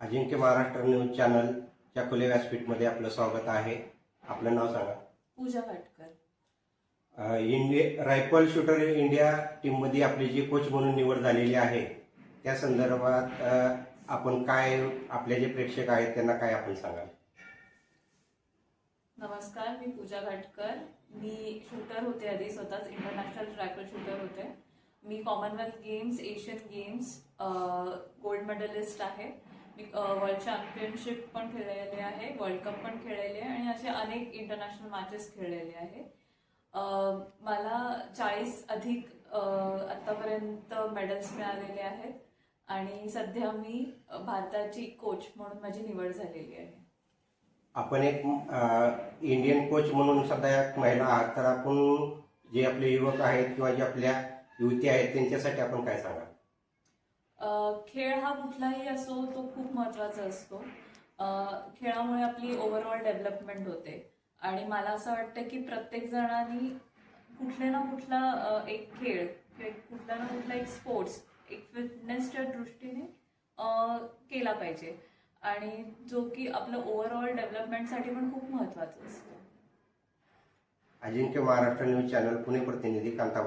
अजिंक्य Maharashtra news चॅनलच्या खुल्या व्यासपीठमध्ये आपलं स्वागत आहे. आपलं नाव सांगा. पूजा भाटकर. अ, इंडिया रायफल शूटर इंडिया टीममध्ये आपली जी कोच म्हणून निवड झालेली आहे त्या संदर्भात आपण काय आपले जे प्रेक्षक आहेत त्यांना काय आपण सांगाल? नमस्कार मी पूजा घाटकर मी शूटर होते आधी स्वतःच इंटरनॅशनल ट्रॅकल शूटर होते. मी Commonwealth Games Asian Games gold medalist आहे. मी वर्ल्ड चॅम्पियनशिप पण खेळलेले आहे वर्ल्ड कप पण खेळलेले आहे आणि असे अनेक इंटरनॅशनल मॅचेस खेळलेले आहे. मला चाळीस अधिक आत्तापर्यंत मेडल्स मिळालेले आहेत आणि सध्या मी भारताची कोच म्हणून माझी निवड झालेली आहे. आपण एक इंडियन कोच म्हणून सध्या एक महिला आहात तर आपण जे आपले युवक आहेत किंवा जे आपल्या युवती आहेत त्यांच्यासाठी आपण काय सांगाल? खेळ हा कुठलाही असो तो खूप महत्त्वाचा असतो. खेळामुळे आपली ओव्हरऑल डेव्हलपमेंट होते. आणि मला असं वाटतं की प्रत्येक जणांनी कुठले ना कुठला एक खेळ कुठला ना कुठला एक स्पोर्ट्स एक फिटनेसच्या दृष्टीने केला पाहिजे. आणि जो की आपलं ओव्हरऑल डेव्हलपमेंटसाठी पण खूप महत्त्वाचं असतं. अजिंक्य महाराष्ट्र न्यूज चॅनल पुणे प्रतिनिधी कांता